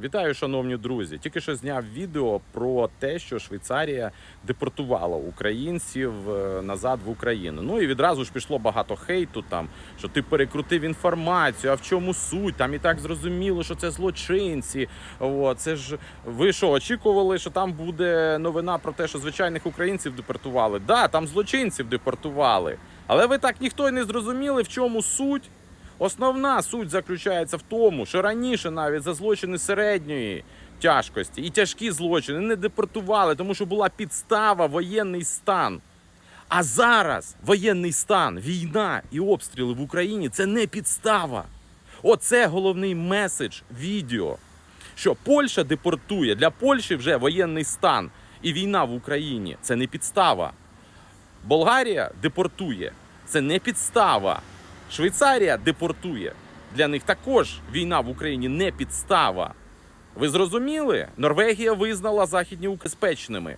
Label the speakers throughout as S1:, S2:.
S1: Вітаю, шановні друзі. Тільки що зняв відео про те, що Швейцарія депортувала українців е, назад в Україну. Ну і відразу ж пішло багато хейту там, що ти перекрутив інформацію. А в чому суть? Там і так зрозуміло, що це злочинці. О, це ж ви що, очікували, що там буде новина про те, що звичайних українців депортували? Да, там злочинців депортували. Але ви так ніхто й не зрозуміли, в чому суть. Основна суть заключається в тому, що раніше навіть за злочини середньої тяжкості і тяжкі злочини не депортували, тому що була підстава воєнний стан. А зараз воєнний стан, війна і обстріли в Україні це не підстава. Оце головний меседж відео. Що Польща депортує для Польщі вже воєнний стан і війна в Україні це не підстава. Болгарія депортує. Це не підстава. Швейцарія депортує. Для них також війна в Україні не підстава. Ви зрозуміли? Норвегія визнала західні безпечними.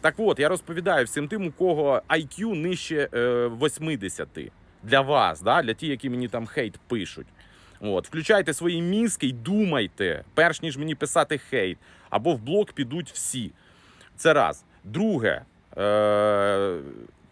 S1: Так от, я розповідаю всім тим, у кого IQ нижче е, 80. Для вас, да? для тих, які мені там хейт пишуть. От, включайте свої мізки й думайте, перш ніж мені писати хейт, або в блок підуть всі. Це раз. Друге, е-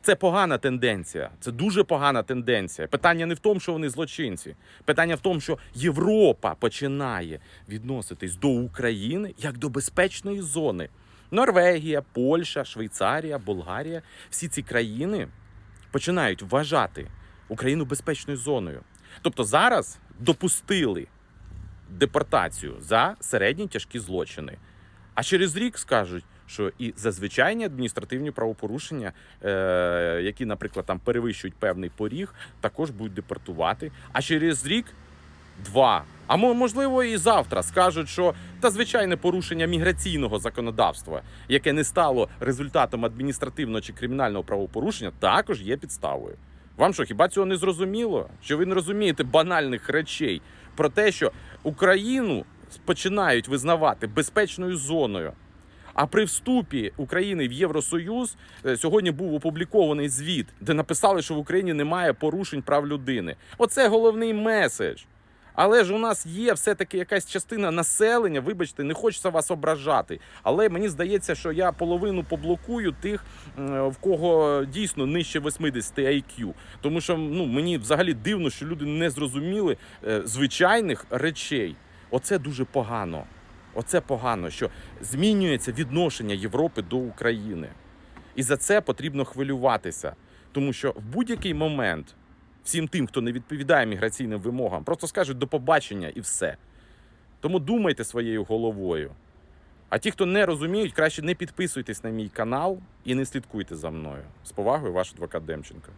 S1: це погана тенденція. Це дуже погана тенденція. Питання не в тому, що вони злочинці. Питання в тому, що Європа починає відноситись до України як до безпечної зони. Норвегія, Польща, Швейцарія, Болгарія всі ці країни починають вважати Україну безпечною зоною. Тобто зараз допустили депортацію за середні тяжкі злочини. А через рік скажуть, що і за звичайні адміністративні правопорушення, е, які, наприклад, там перевищують певний поріг, також будуть депортувати. А через рік два. А можливо, і завтра скажуть, що та звичайне порушення міграційного законодавства, яке не стало результатом адміністративного чи кримінального правопорушення, також є підставою. Вам що, хіба цього не зрозуміло? Що ви не розумієте банальних речей про те, що Україну починають визнавати безпечною зоною. А при вступі України в Євросоюз е, сьогодні був опублікований звіт, де написали, що в Україні немає порушень прав людини. Оце головний меседж. Але ж у нас є все-таки якась частина населення. Вибачте, не хочеться вас ображати. Але мені здається, що я половину поблокую тих, в кого дійсно нижче 80 IQ. Тому що ну, мені взагалі дивно, що люди не зрозуміли е, звичайних речей. Оце дуже погано. Оце погано, що змінюється відношення Європи до України. І за це потрібно хвилюватися. Тому що в будь-який момент всім тим, хто не відповідає міграційним вимогам, просто скажуть до побачення і все. Тому думайте своєю головою. А ті, хто не розуміють, краще не підписуйтесь на мій канал і не слідкуйте за мною. З повагою, ваш адвокат Демченко.